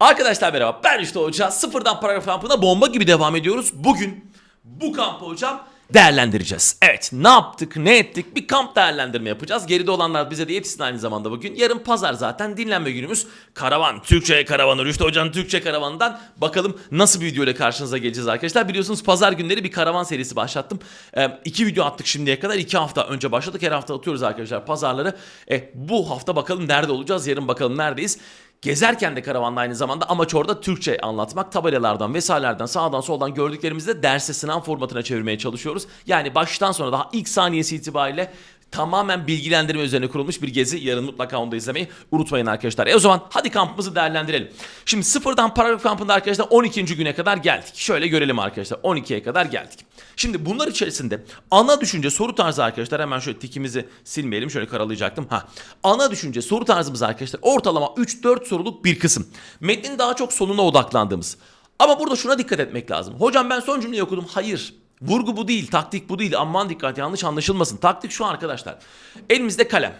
Arkadaşlar merhaba ben işte Hoca. Sıfırdan paragraf kampına bomba gibi devam ediyoruz. Bugün bu kampı hocam değerlendireceğiz. Evet ne yaptık ne ettik bir kamp değerlendirme yapacağız. Geride olanlar bize de yetişsin aynı zamanda bugün. Yarın pazar zaten dinlenme günümüz. Karavan, Türkçe karavanı, Rüştü Hoca'nın Türkçe karavanından bakalım nasıl bir video ile karşınıza geleceğiz arkadaşlar. Biliyorsunuz pazar günleri bir karavan serisi başlattım. Ee, iki video attık şimdiye kadar. iki hafta önce başladık. Her hafta atıyoruz arkadaşlar pazarları. E, bu hafta bakalım nerede olacağız. Yarın bakalım neredeyiz. Gezerken de karavanda aynı zamanda amaç orada Türkçe anlatmak. Tabelalardan vesairelerden sağdan soldan gördüklerimizi de derse sınav formatına çevirmeye çalışıyoruz. Yani baştan sona daha ilk saniyesi itibariyle tamamen bilgilendirme üzerine kurulmuş bir gezi. Yarın mutlaka onu da izlemeyi unutmayın arkadaşlar. E o zaman hadi kampımızı değerlendirelim. Şimdi sıfırdan paragraf kampında arkadaşlar 12. güne kadar geldik. Şöyle görelim arkadaşlar 12'ye kadar geldik. Şimdi bunlar içerisinde ana düşünce soru tarzı arkadaşlar hemen şöyle tikimizi silmeyelim şöyle karalayacaktım. Ha. Ana düşünce soru tarzımız arkadaşlar ortalama 3-4 soruluk bir kısım. Metnin daha çok sonuna odaklandığımız. Ama burada şuna dikkat etmek lazım. Hocam ben son cümleyi okudum. Hayır. Vurgu bu değil, taktik bu değil. Aman dikkat yanlış anlaşılmasın. Taktik şu arkadaşlar. Elimizde kalem.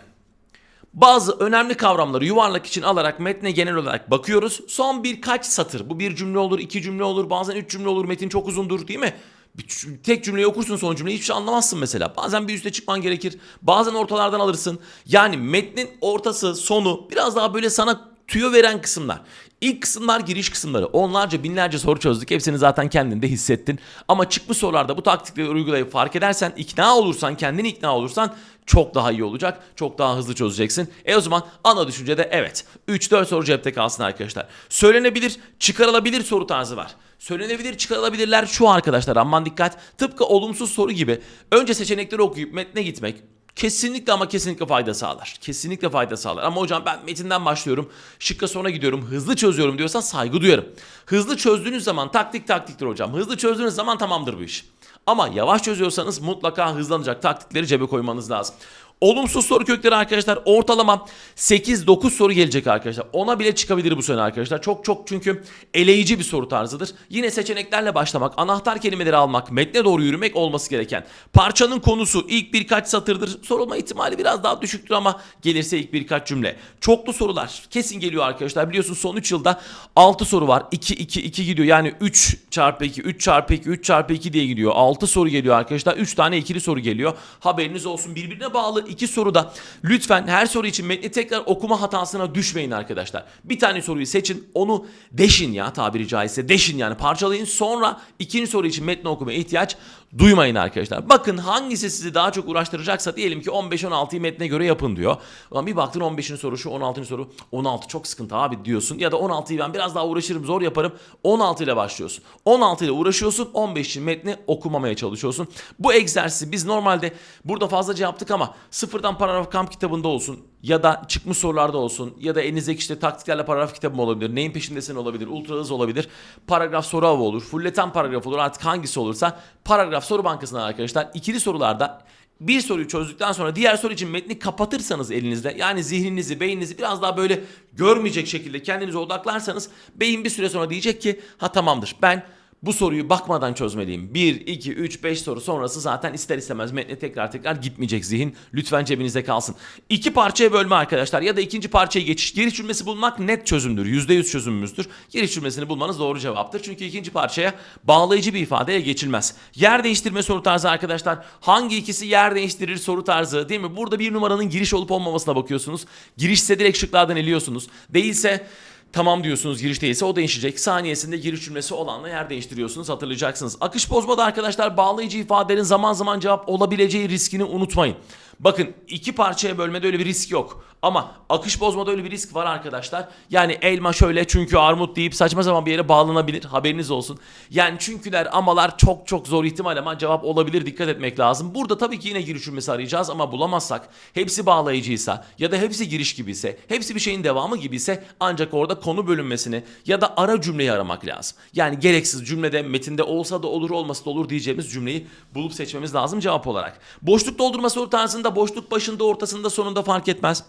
Bazı önemli kavramları yuvarlak için alarak metne genel olarak bakıyoruz. Son birkaç satır. Bu bir cümle olur, iki cümle olur, bazen üç cümle olur. Metin çok uzundur değil mi? Bir- Tek cümleyi okursun son cümleyi hiçbir şey anlamazsın mesela. Bazen bir üste çıkman gerekir. Bazen ortalardan alırsın. Yani metnin ortası, sonu biraz daha böyle sana tüyo veren kısımlar. İlk kısımlar giriş kısımları. Onlarca binlerce soru çözdük. Hepsini zaten kendinde hissettin. Ama çıkmış sorularda bu taktikleri uygulayıp fark edersen, ikna olursan, kendini ikna olursan çok daha iyi olacak. Çok daha hızlı çözeceksin. E o zaman ana düşüncede evet. 3-4 soru cepte kalsın arkadaşlar. Söylenebilir, çıkarılabilir soru tarzı var. Söylenebilir, çıkarılabilirler şu arkadaşlar. Aman dikkat. Tıpkı olumsuz soru gibi. Önce seçenekleri okuyup metne gitmek. Kesinlikle ama kesinlikle fayda sağlar. Kesinlikle fayda sağlar. Ama hocam ben metinden başlıyorum. Şıkka sonra gidiyorum. Hızlı çözüyorum diyorsan saygı duyarım. Hızlı çözdüğünüz zaman taktik taktiktir hocam. Hızlı çözdüğünüz zaman tamamdır bu iş. Ama yavaş çözüyorsanız mutlaka hızlanacak taktikleri cebe koymanız lazım. Olumsuz soru kökleri arkadaşlar ortalama 8-9 soru gelecek arkadaşlar. Ona bile çıkabilir bu sene arkadaşlar. Çok çok çünkü eleyici bir soru tarzıdır. Yine seçeneklerle başlamak, anahtar kelimeleri almak, metne doğru yürümek olması gereken. Parçanın konusu ilk birkaç satırdır. Sorulma ihtimali biraz daha düşüktür ama gelirse ilk birkaç cümle. Çoklu sorular kesin geliyor arkadaşlar. Biliyorsunuz son 3 yılda 6 soru var. 2 2 2 gidiyor. Yani 3 çarpı 2, 3 çarpı 2, 3 çarpı 2 diye gidiyor. 6 soru geliyor arkadaşlar. 3 tane ikili soru geliyor. Haberiniz olsun. Birbirine bağlı iki soruda lütfen her soru için metni tekrar okuma hatasına düşmeyin arkadaşlar. Bir tane soruyu seçin. Onu deşin ya tabiri caizse. Deşin yani parçalayın. Sonra ikinci soru için metni okumaya ihtiyaç duymayın arkadaşlar. Bakın hangisi sizi daha çok uğraştıracaksa diyelim ki 15-16'yı metne göre yapın diyor. Ulan bir baktın 15'in soru şu 16'ın soru 16 çok sıkıntı abi diyorsun. Ya da 16'yı ben biraz daha uğraşırım zor yaparım. 16 ile başlıyorsun. 16 ile uğraşıyorsun 15 için metni okumamaya çalışıyorsun. Bu egzersizi biz normalde burada fazlaca yaptık ama sıfırdan paragraf kamp kitabında olsun ya da çıkmış sorularda olsun ya da elinizdeki işte taktiklerle paragraf kitabı olabilir. Neyin peşindesin olabilir. Ultra hız olabilir. Paragraf soru avı olur. Fulleten paragraf olur. Artık hangisi olursa paragraf soru bankasından arkadaşlar ikili sorularda bir soruyu çözdükten sonra diğer soru için metni kapatırsanız elinizde yani zihninizi, beyninizi biraz daha böyle görmeyecek şekilde kendinize odaklarsanız beyin bir süre sonra diyecek ki ha tamamdır ben bu soruyu bakmadan çözmeliyim. 1, 2, 3, 5 soru sonrası zaten ister istemez metne tekrar tekrar gitmeyecek zihin. Lütfen cebinizde kalsın. İki parçaya bölme arkadaşlar ya da ikinci parçaya geçiş. Giriş cümlesi bulmak net çözümdür. %100 çözümümüzdür. Giriş cümlesini bulmanız doğru cevaptır. Çünkü ikinci parçaya bağlayıcı bir ifadeye geçilmez. Yer değiştirme soru tarzı arkadaşlar. Hangi ikisi yer değiştirir soru tarzı değil mi? Burada bir numaranın giriş olup olmamasına bakıyorsunuz. Girişse direkt şıklardan eliyorsunuz. Değilse Tamam diyorsunuz giriş değilse o değişecek. Saniyesinde giriş cümlesi olanla yer değiştiriyorsunuz hatırlayacaksınız. Akış bozmada arkadaşlar bağlayıcı ifadelerin zaman zaman cevap olabileceği riskini unutmayın. Bakın iki parçaya bölmede öyle bir risk yok. Ama akış bozmada öyle bir risk var arkadaşlar. Yani elma şöyle çünkü armut deyip saçma zaman bir yere bağlanabilir. Haberiniz olsun. Yani çünküler amalar çok çok zor ihtimal ama cevap olabilir. Dikkat etmek lazım. Burada tabii ki yine giriş cümlesi arayacağız ama bulamazsak hepsi bağlayıcıysa ya da hepsi giriş gibiyse hepsi bir şeyin devamı gibiyse ancak orada konu bölünmesini ya da ara cümleyi aramak lazım. Yani gereksiz cümlede metinde olsa da olur olmasa da olur diyeceğimiz cümleyi bulup seçmemiz lazım cevap olarak. Boşluk doldurma soru tarzında boşluk başında ortasında sonunda fark etmez.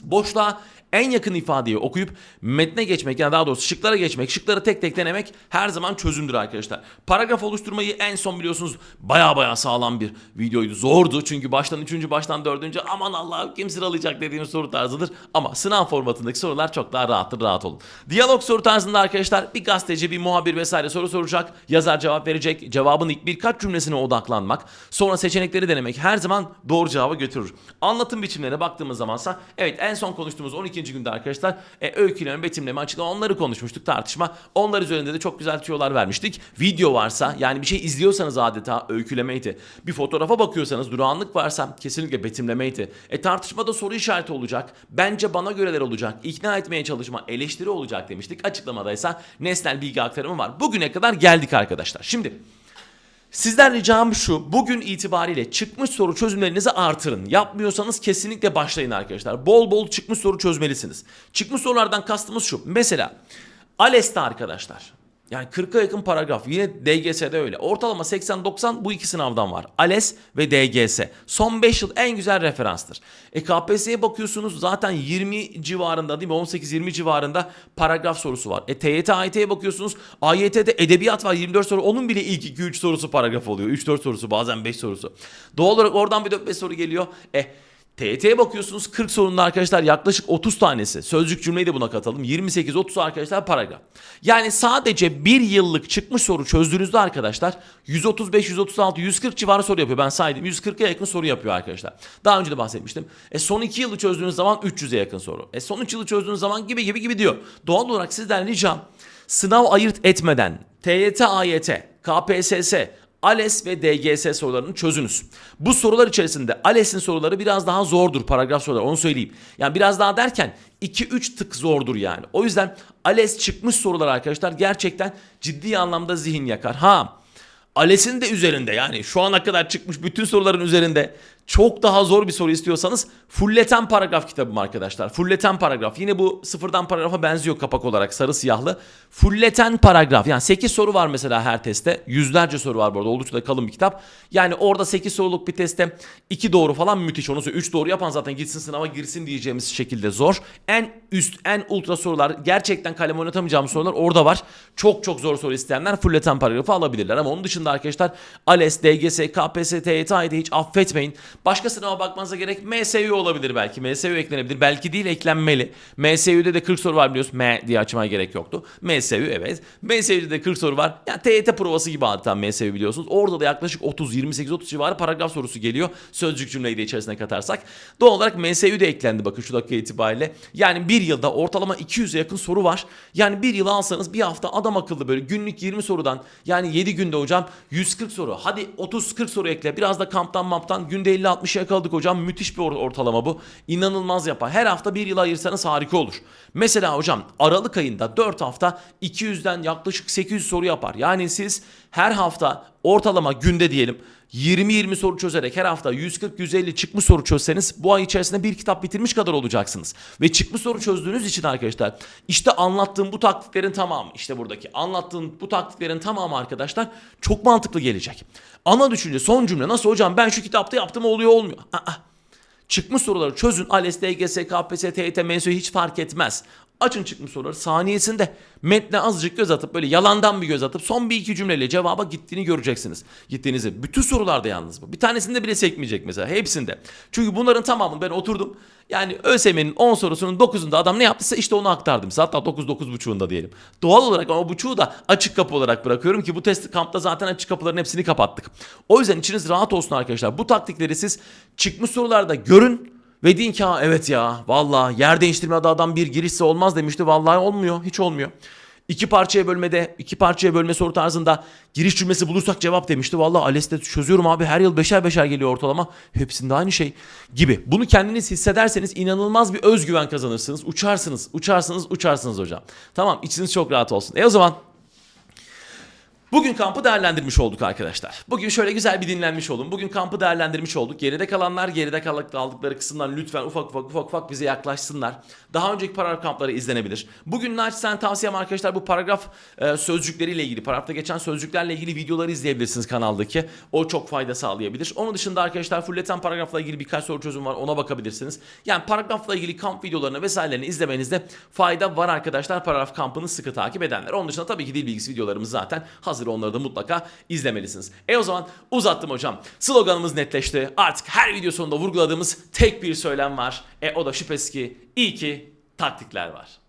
Boşluğa En yakın ifadeyi okuyup metne geçmek yani daha doğrusu şıklara geçmek, şıkları tek tek denemek her zaman çözümdür arkadaşlar. Paragraf oluşturmayı en son biliyorsunuz baya baya sağlam bir videoydu. Zordu çünkü baştan 3. baştan 4. aman Allah'ım kim sıralayacak dediğimiz soru tarzıdır. Ama sınav formatındaki sorular çok daha rahattır rahat olun. Diyalog soru tarzında arkadaşlar bir gazeteci, bir muhabir vesaire soru soracak. Yazar cevap verecek. Cevabın ilk birkaç cümlesine odaklanmak. Sonra seçenekleri denemek her zaman doğru cevabı götürür. Anlatım biçimlerine baktığımız zamansa evet en son konuştuğumuz 12. günde arkadaşlar e, öyküleme, betimleme, açıklama onları konuşmuştuk tartışma. Onlar üzerinde de çok güzel tüyolar vermiştik. Video varsa yani bir şey izliyorsanız adeta öykülemeydi. Bir fotoğrafa bakıyorsanız durağanlık varsa kesinlikle betimlemeydi. E tartışmada soru işareti olacak. Bence bana göreler olacak. İkna etmeye çalışma, eleştiri olacak demiştik. Açıklamadaysa nesnel bilgi aktarımı var. Bugüne kadar geldik arkadaşlar. Şimdi Sizden ricam şu. Bugün itibariyle çıkmış soru çözümlerinizi artırın. Yapmıyorsanız kesinlikle başlayın arkadaşlar. Bol bol çıkmış soru çözmelisiniz. Çıkmış sorulardan kastımız şu. Mesela ALES'te arkadaşlar. Yani 40'a yakın paragraf. Yine DGS'de öyle. Ortalama 80-90 bu iki sınavdan var. ALES ve DGS. Son 5 yıl en güzel referanstır. E KPSS'ye bakıyorsunuz zaten 20 civarında değil mi? 18-20 civarında paragraf sorusu var. E TYT, AYT'ye bakıyorsunuz. AYT'de edebiyat var 24 soru. Onun bile ilk 2-3 sorusu paragraf oluyor. 3-4 sorusu bazen 5 sorusu. Doğal olarak oradan bir 4-5 soru geliyor. E TYT'ye bakıyorsunuz 40 sorunun arkadaşlar yaklaşık 30 tanesi. Sözcük cümleyi de buna katalım. 28-30 arkadaşlar paragraf. Yani sadece bir yıllık çıkmış soru çözdüğünüzde arkadaşlar 135, 136, 140 civarı soru yapıyor. Ben saydım 140'a yakın soru yapıyor arkadaşlar. Daha önce de bahsetmiştim. E son 2 yılı çözdüğünüz zaman 300'e yakın soru. E son 3 yılı çözdüğünüz zaman gibi gibi gibi diyor. Doğal olarak sizden ricam sınav ayırt etmeden TYT, AYT, KPSS, ALES ve DGS sorularını çözünüz. Bu sorular içerisinde ALES'in soruları biraz daha zordur paragraf soruları onu söyleyeyim. Yani biraz daha derken 2-3 tık zordur yani. O yüzden ALES çıkmış sorular arkadaşlar gerçekten ciddi anlamda zihin yakar. Ha ALES'in de üzerinde yani şu ana kadar çıkmış bütün soruların üzerinde çok daha zor bir soru istiyorsanız fulleten paragraf kitabım arkadaşlar. Fulleten paragraf. Yine bu sıfırdan paragrafa benziyor kapak olarak sarı siyahlı. Fulleten paragraf. Yani 8 soru var mesela her testte. Yüzlerce soru var bu arada. Oldukça da kalın bir kitap. Yani orada 8 soruluk bir testte 2 doğru falan müthiş. Onu söyleyeyim. 3 doğru yapan zaten gitsin sınava girsin diyeceğimiz şekilde zor. En üst, en ultra sorular gerçekten kalem oynatamayacağım sorular orada var. Çok çok zor soru isteyenler fulleten paragrafı alabilirler. Ama onun dışında arkadaşlar ALES, DGS, KPSS, TYT, hiç affetmeyin. Başka sınava bakmanıza gerek MSU olabilir belki. MSU eklenebilir. Belki değil eklenmeli. MSU'de de 40 soru var biliyorsun. M diye açmaya gerek yoktu. MSU evet. MSU'de de 40 soru var. Yani TYT provası gibi adeta MSU biliyorsunuz. Orada da yaklaşık 30, 28, 30 civarı paragraf sorusu geliyor. Sözcük cümleyi de içerisine katarsak. Doğal olarak MSU de eklendi bakın şu dakika itibariyle. Yani bir yılda ortalama 200'e yakın soru var. Yani bir yıl alsanız bir hafta adam akıllı böyle günlük 20 sorudan yani 7 günde hocam 140 soru. Hadi 30-40 soru ekle. Biraz da kamptan mamptan günde 50-60 yakaladık hocam. Müthiş bir or- ortalama bu. İnanılmaz yapar. Her hafta bir yıl ayırsanız harika olur. Mesela hocam Aralık ayında 4 hafta 200'den yaklaşık 800 soru yapar. Yani siz her hafta ortalama günde diyelim 20-20 soru çözerek her hafta 140-150 çıkmış soru çözseniz bu ay içerisinde bir kitap bitirmiş kadar olacaksınız. Ve çıkmış soru çözdüğünüz için arkadaşlar işte anlattığım bu taktiklerin tamamı işte buradaki anlattığım bu taktiklerin tamamı arkadaşlar çok mantıklı gelecek. Ana düşünce son cümle nasıl hocam ben şu kitapta yaptım oluyor olmuyor. Aa, Çıkmış soruları çözün. ALES, DGS, KPSS, TYT, MSU hiç fark etmez. Açın çıkmış soruları saniyesinde metne azıcık göz atıp böyle yalandan bir göz atıp son bir iki cümleyle cevaba gittiğini göreceksiniz. Gittiğinizi. Bütün sorularda yalnız bu. Bir tanesinde bile sekmeyecek mesela. Hepsinde. Çünkü bunların tamamını ben oturdum. Yani ÖSYM'nin 10 sorusunun 9'unda adam ne yaptıysa işte onu aktardım. Hatta 9 9.5'unda diyelim. Doğal olarak ama buçuğu da açık kapı olarak bırakıyorum ki bu test kampta zaten açık kapıların hepsini kapattık. O yüzden içiniz rahat olsun arkadaşlar. Bu taktikleri siz çıkmış sorularda görün. Ve deyin ki ha evet ya valla yer değiştirmede adam bir girişse olmaz demişti. Vallahi olmuyor hiç olmuyor. İki parçaya bölmede, iki parçaya bölme soru tarzında giriş cümlesi bulursak cevap demişti. Vallahi ALES'te çözüyorum abi her yıl beşer beşer geliyor ortalama. Hepsinde aynı şey gibi. Bunu kendiniz hissederseniz inanılmaz bir özgüven kazanırsınız. Uçarsınız, uçarsınız, uçarsınız hocam. Tamam içiniz çok rahat olsun. E o zaman Bugün kampı değerlendirmiş olduk arkadaşlar. Bugün şöyle güzel bir dinlenmiş olun. Bugün kampı değerlendirmiş olduk. Geride kalanlar geride kal- kaldıkları kısımdan lütfen ufak ufak ufak ufak bize yaklaşsınlar. Daha önceki paragraf kampları izlenebilir. Bugün naçizane tavsiyem arkadaşlar bu paragraf e, sözcükleriyle ilgili, paragrafta geçen sözcüklerle ilgili videoları izleyebilirsiniz kanaldaki. O çok fayda sağlayabilir. Onun dışında arkadaşlar fulleten paragrafla ilgili birkaç soru çözüm var. Ona bakabilirsiniz. Yani paragrafla ilgili kamp videolarını vesairelerini izlemenizde fayda var arkadaşlar. Paragraf kampını sıkı takip edenler. Onun dışında tabii ki dil bilgisi videolarımız zaten hazır. Onları da mutlaka izlemelisiniz. E o zaman uzattım hocam. Sloganımız netleşti. Artık her video sonunda vurguladığımız tek bir söylem var. E o da şüphesiz ki iyi ki taktikler var.